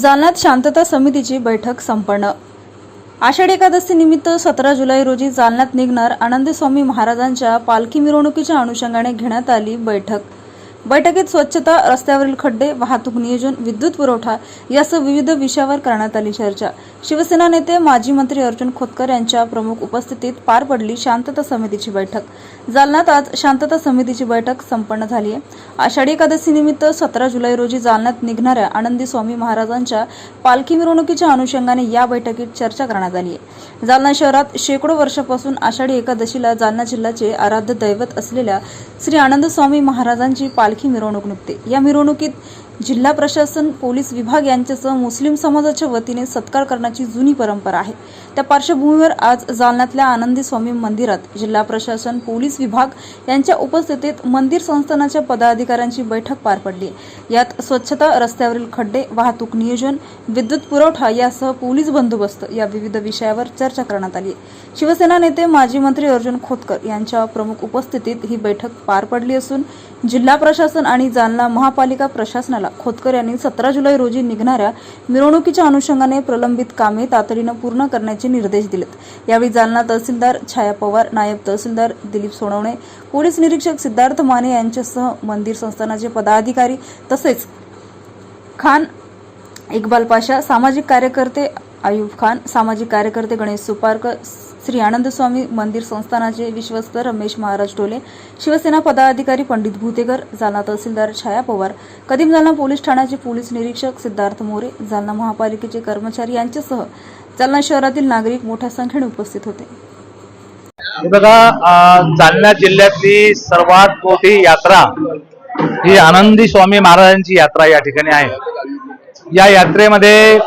जालन्यात शांतता समितीची बैठक संपन्न. आषाढी एकादशीनिमित्त सतरा जुलै रोजी जालन्यात निघणार आनंदी स्वामी महाराजांच्या पालखी मिरवणुकीच्या अनुषंगाने घेण्यात आली बैठक. बैठकीत स्वच्छता रस्त्यावरील खड्डे वाहतूक नियोजन विद्युत पुरवठा यासह विविध विषयावर करण्यात आली चर्चा. शिवसेना नेते माजी मंत्री अर्जुन खोतकर यांच्या प्रमुख उपस्थितीत पार पडली शांतता समितीची बैठक. जालन्यात आज शांतता समितीची बैठक संपन्न झाली आहे. आषाढी एकादशीनिमित्त सतरा जुलै रोजी जालन्यात निघणाऱ्या आनंदी स्वामी महाराजांच्या पालखी मिरवणुकीच्या अनुषंगाने या बैठकीत चर्चा करण्यात आली आहे. जालना शहरात शेकडो वर्षापासून आषाढी एकादशीला जालना जिल्ह्याचे आराध्य दैवत असलेल्या श्री आनंद स्वामी महाराजांची पालखी मिरवणूक निघते. या मिरवणुकीत जिल्हा प्रशासन पोलीस विभाग यांच्यासह मुस्लिम समाजाच्या वतीने सत्कार करण्याची जुनी परंपरा आहे. त्या पार्श्वभूमीवर आज जालन्यातल्या आनंदी स्वामी मंदिरात जिल्हा प्रशासन पोलीस विभाग यांच्या उपस्थितीत मंदिर संस्थानाच्या पदाधिकाऱ्यांची बैठक पार पडली. यात स्वच्छता रस्त्यावरील खड्डे वाहतूक नियोजन विद्युत पुरवठा यासह पोलीस बंदोबस्त या विविध विषयावर चर्चा करण्यात आली. शिवसेना नेते माजी मंत्री अर्जुन खोतकर यांच्या प्रमुख उपस्थितीत ही बैठक पार पडली असून जिल्हा प्रशासन आणि जालना महापालिका प्रशासनाला खोतकर यांनी सतरा जुलै रोजी निघणाऱ्या मिरवणुकीच्या अनुषंगाने प्रलंबित कामे तातडीनं पूर्ण करण्याचे निर्देश दिलेत. यावेळी जालना तहसीलदार छाया पवार नायब तहसीलदार दिलीप सोनवणे पोलीस निरीक्षक सिद्धार्थ माने यांच्यासह मंदिर संस्थानाचे पदाधिकारी तसेच खान इक्बाल पाशा सामाजिक कार्यकर्ते आयुब खान सामाजिक कार्यकर्ते गणेश सुपारकर श्री आनंद स्वामी मंदिर संस्थानाचे विश्वस्त रमेश महाराज टोले शिवसेना पदाधिकारी पंडित भुतेकर जालना तहसीलदार छाया पवार कदीम जालना पोलीस ठाण्याचे पोलीस निरीक्षक सिद्धार्थ मोरे जालना महापालिकेचे कर्मचारी यांच्यासह जालना शहरातील नागरिक मोठ्या संख्येने उपस्थित होते. बघा जालना जिल्ह्यातली सर्वात मोठी यात्रा ही आनंदी स्वामी महाराजांची यात्रा या ठिकाणी आहे. या यात्रेमध्ये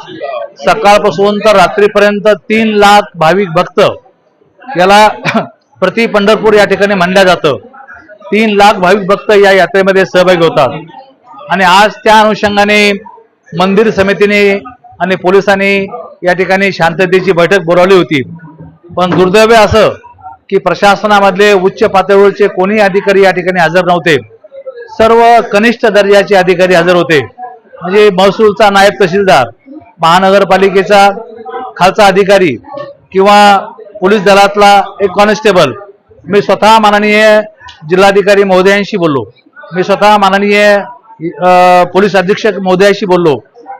सकाळपासून तर रात्रीपर्यंत तीन लाख भाविक भक्त याला प्रति पंढरपूर या ठिकाणी म्हणलं जातं. तीन लाख भाविक भक्त या यात्रेमध्ये सहभागी होतात. आणि आज त्या अनुषंगाने मंदिर समितीने आणि पोलिसांनी या ठिकाणी शांततेची बैठक बोलावली होती. पण दुर्दैव असं की प्रशासनामधले उच्च पातळीवरचे कोणी अधिकारी या ठिकाणी हजर नव्हते. सर्व कनिष्ठ दर्जाचे अधिकारी हजर होते. म्हणजे महसूलचा नायब तहसीलदार महानगरपालिकेचा खालचा अधिकारी किंवा पोलीस दलातला एक कॉन्स्टेबल. मी स्वतः माननीय जिल्हाधिकारी महोदयांशी बोललो. मी स्वतः माननीय पोलीस अधीक्षक महोदयाशी बोललो.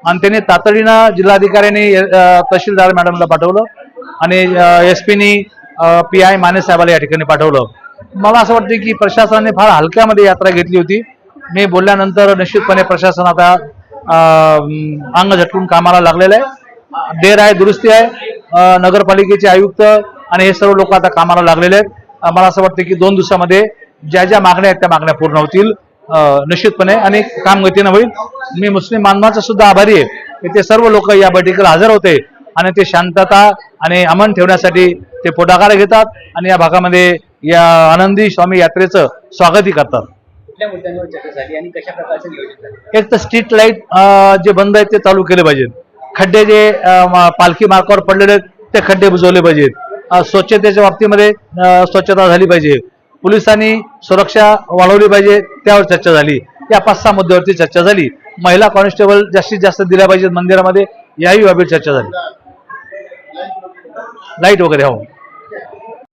आणि त्यांनी तातडीनं जिल्हाधिकाऱ्यांनी तहसीलदार मॅडमला पाठवलं आणि एस पीनी पी आय माने साहेबाला या ठिकाणी पाठवलं. मला असं वाटतं की प्रशासनाने फार हलक्यामध्ये यात्रा घेतली होती. मी बोलल्यानंतर निश्चितपणे प्रशासन आता अंग झटकून कामाला लागलेलं आहे. देर आहे दुरुस्ती आहे. नगरपालिकेचे आयुक्त आणि हे सर्व लोक आता कामाला लागलेले आहेत. मला असं वाटतं की दोन दिवसामध्ये ज्या ज्या मागण्या आहेत त्या मागण्या पूर्ण होतील. निश्चितपणे आणि काम गतीनं होईल. मी मुस्लिम बांधवांचा सुद्धा आभारी आहे की ते सर्व लोक या बैठकीला हजर होते आणि ते शांतता आणि अमन ठेवण्यासाठी ते पुढाकार घेतात आणि या भागामध्ये या आनंदी स्वामी यात्रेचं स्वागतही करतात. कुठल्या मुद्द्यांवर चर्चा झाली आणि कशा प्रकारचं नियोजन झालं? एक तर स्ट्रीट लाइट जे बंद आहेत ते चालू केले पाहिजेत. खड्डे जे पालखी मार्गावर पडलेले आहेत ते खड्डे बुजवले पाहिजेत. स्वच्छतेच्या बाबतीमध्ये स्वच्छता झाली पाहिजे. पोलिसांनी सुरक्षा वाढवली पाहिजे त्यावर चर्चा झाली. या पाच सहा मुद्द्यावरती चर्चा झाली. महिला कॉन्स्टेबल जास्तीत जास्त दिल्या पाहिजेत मंदिरामध्ये याही बाबीत चर्चा झाली. लाइट वगैरे हो.